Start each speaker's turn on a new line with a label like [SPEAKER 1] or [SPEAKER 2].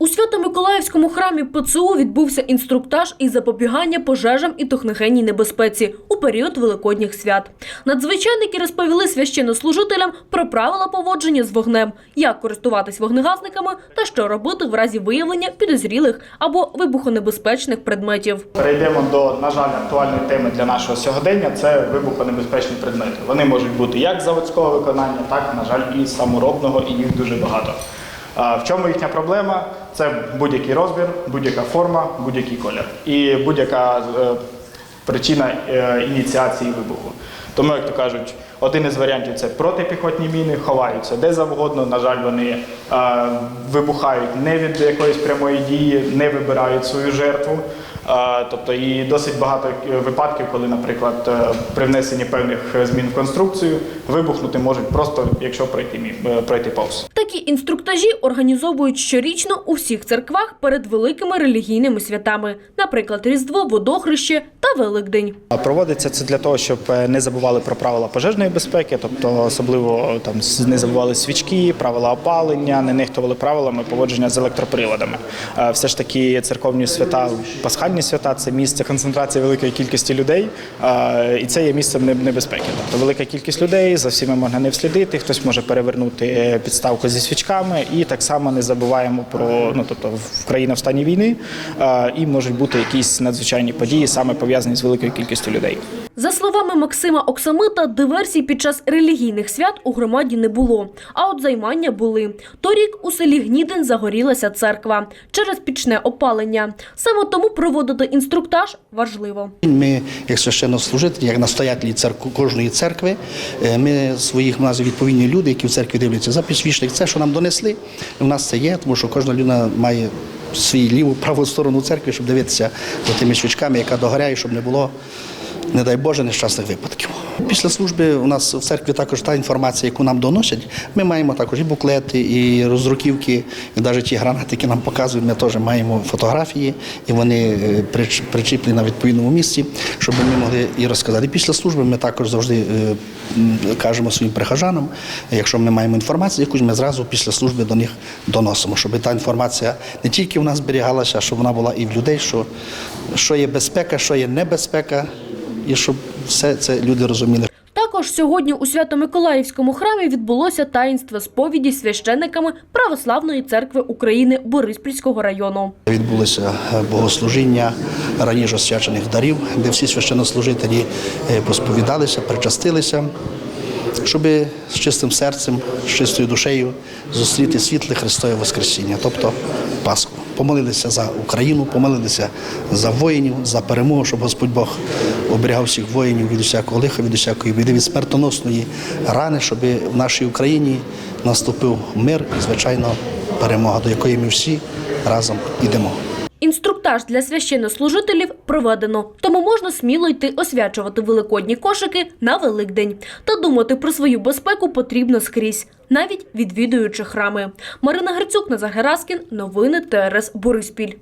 [SPEAKER 1] У Свято-Миколаївському храмі ПЦУ відбувся інструктаж із запобігання пожежам і техногенній небезпеці у період великодніх свят. Надзвичайники розповіли священнослужителям про правила поводження з вогнем, як користуватись вогнегасниками та що робити в разі виявлення підозрілих або вибухонебезпечних предметів.
[SPEAKER 2] Перейдемо до, на жаль, актуальної теми для нашого сьогодення це вибухонебезпечні предмети. Вони можуть бути як заводського виконання, так, на жаль, і саморобного, і їх дуже багато. В чому їхня проблема? Це будь-який розмір, будь-яка форма, будь-який колір і будь-яка е, причина е, ініціації вибуху. Тому, як то кажуть, один із варіантів це протипіхотні міни, ховаються де завгодно. На жаль, вони е, вибухають не від якоїсь прямої дії, не вибирають свою жертву. Е, Тобто і досить багато е, випадків, коли, наприклад, е, при внесенні певних е, змін в конструкцію вибухнути можуть просто, якщо пройти мі- пройти повз.
[SPEAKER 1] Такі інструктажі організовують щорічно у всіх церквах перед великими релігійними святами, наприклад, Різдво, Водохреще та Великдень.
[SPEAKER 2] Проводиться це для того, щоб не забували про правила пожежної безпеки, тобто особливо там не забували свічки, правила опалення, не нехтували правилами поводження з електроприладами. Е, Все ж таки церковні свята, пасхальні свята це місце концентрації великої кількості людей, е, і це є місцем небезпеки. Тобто велика кількість людей за всіма можна не вслідити, хтось може перевернути е, підставку зі свічками, і так само не забуваємо про ну тобто країна в стані війни, е, і можуть бути якісь надзвичайні події, саме пов'язані з великою кількістю людей.
[SPEAKER 1] За словами Максима Оксамита, диверсій під час релігійних свят у громаді не було. А от займання були. Торік у селі Гнідин загорілася церква через пічне опалення. Саме тому проводити інструктаж важливо.
[SPEAKER 3] Ми, як священнослужителі, як настоятелі церкви кожної церкви, е, ми своїх у нас відповідні люди, які в церкві дивляться за підсвічник. Це, що нам донесли, у нас це є, тому що кожна людина має свою ліву праву сторону церкви, щоб дивитися за тими свічками, яка догоряє, щоб не було, не дай Боже, нещасних випадків. Після служби у нас в церкві також та інформація, яку нам доносять. Ми маємо також і буклети, і роздруківки, і навіть ті гранати, які нам показують, ми теж маємо фотографії, і вони е, причіплені на відповідному місці, щоб ми могли і розказати. Після служби ми також завжди е, кажемо своїм прихожанам, якщо ми маємо інформацію, якусь ми зразу після служби до них доносимо, щоб та інформація не тільки в нас зберігалася, а щоб вона була і в людей, що, що є безпека, що є небезпека, і щоб все це люди розуміли.
[SPEAKER 1] Також сьогодні у Свято-Миколаївському храмі відбулося таїнство сповіді священниками Православної церкви України Бориспільського району.
[SPEAKER 3] Відбулося е, богослужіння раніше освячених дарів, де всі священнослужителі е, посповідалися, причастилися, щоб з чистим серцем, з чистою душею зустріти світле Христове Воскресіння, тобто Пасху. Помолилися за Україну, помолилися за воїнів, за перемогу, щоб Господь Бог оберігав всіх воїнів від усякого лиха, від усякої біди, від смертоносної рани, щоб в нашій Україні наступив мир і, звичайно, перемога, до якої ми всі разом йдемо.
[SPEAKER 1] Інструктаж для священнослужителів проведено, тому можна сміло йти освячувати великодні кошики на Великдень. Та думати про свою безпеку потрібно скрізь, навіть відвідуючи храми. Марина Грицюк, Назар Гераскін, новини ТРС Бориспіль.